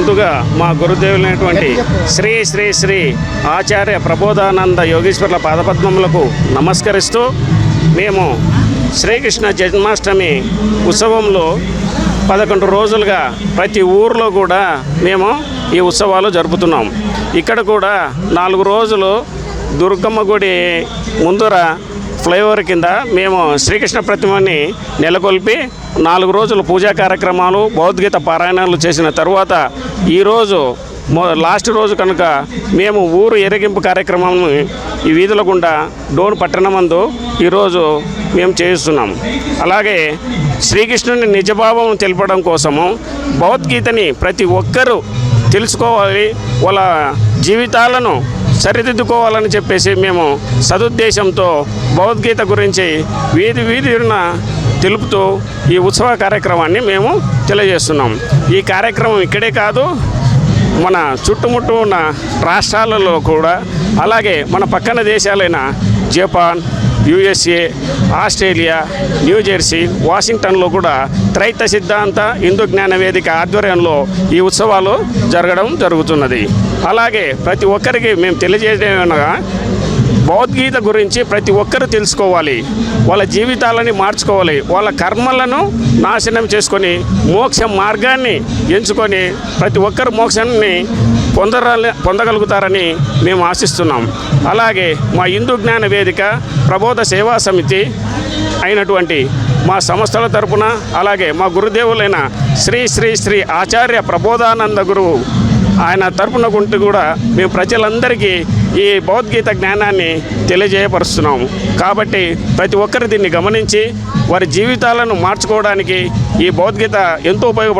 ముందుగా మా గురుదేవులైనటువంటి శ్రీ శ్రీ శ్రీ ఆచార్య ప్రబోధానంద యోగేశ్వర్ల పాదపద్మములకు నమస్కరిస్తూ మేము శ్రీకృష్ణ జన్మాష్టమి ఉత్సవంలో పదకొండు రోజులుగా ప్రతి ఊర్లో కూడా మేము ఈ ఉత్సవాలు జరుపుతున్నాం. ఇక్కడ కూడా నాలుగు రోజులు దుర్గమ్మ గుడి ముందర ఫ్లైఓవర్ కింద మేము శ్రీకృష్ణ ప్రతిమని నెలకొల్పి నాలుగు రోజులు పూజా కార్యక్రమాలు భౌద్గీత పారాయణాలు చేసిన తర్వాత ఈరోజు లాస్ట్ రోజు కనుక మేము ఊరు ఎరగింపు కార్యక్రమం ఈ వీధుల గుండా డోన్ పట్టణమందు ఈరోజు మేము చేయిస్తున్నాం. అలాగే శ్రీకృష్ణుని నిజభావం తెలపడం కోసము భగవద్గీతని ప్రతి ఒక్కరూ తెలుసుకోవాలి. వాళ్ళ జీవితాలను సరిదిద్దుకోవాలని చెప్పేసి మేము సదుద్దేశంతో భగవద్గీత గురించి వీధి వీధిన తెలుపుతూ ఈ ఉత్సవ కార్యక్రమాన్ని మేము తెలియజేస్తున్నాం. ఈ కార్యక్రమం ఇక్కడే కాదు మన చుట్టుముట్టు ఉన్న రాష్ట్రాలలో కూడా అలాగే మన పక్కన దేశాలైన Japan USA Australia New Jersey వాషింగ్టన్లో కూడా త్రైత సిద్ధాంత హిందూ జ్ఞాన వేదిక ఆధ్వర్యంలో ఈ ఉత్సవాలు జరగడం జరుగుతున్నది. అలాగే ప్రతి ఒక్కరికి మేము తెలియజేయడం భగవద్గీత గురించి ప్రతి ఒక్కరూ తెలుసుకోవాలి. వాళ్ళ జీవితాలని మార్చుకోవాలి. వాళ్ళ కర్మలను నాశనం చేసుకొని మోక్ష మార్గాన్ని ఎంచుకొని ప్రతి ఒక్కరు మోక్షాన్ని పొందర పొందగలుగుతారని మేము ఆశిస్తున్నాం. అలాగే మా హిందూ జ్ఞాన వేదిక ప్రబోధ సేవా సమితి అయినటువంటి మా సంస్థల తరపున అలాగే మా గురుదేవులైన శ్రీ శ్రీ శ్రీ ఆచార్య ప్రబోధానంద గురువు ఆయన తరపున ఉంటూ కూడా మేము ప్రజలందరికీ ఈ భగవద్గీత జ్ఞానాన్ని తెలియజేయపరుస్తున్నాము. కాబట్టి ప్రతి ఒక్కరు దీన్ని గమనించి వారి జీవితాలను మార్చుకోవడానికి ఈ భగవద్గీత ఎంతో ఉపయోగపడుతుంది.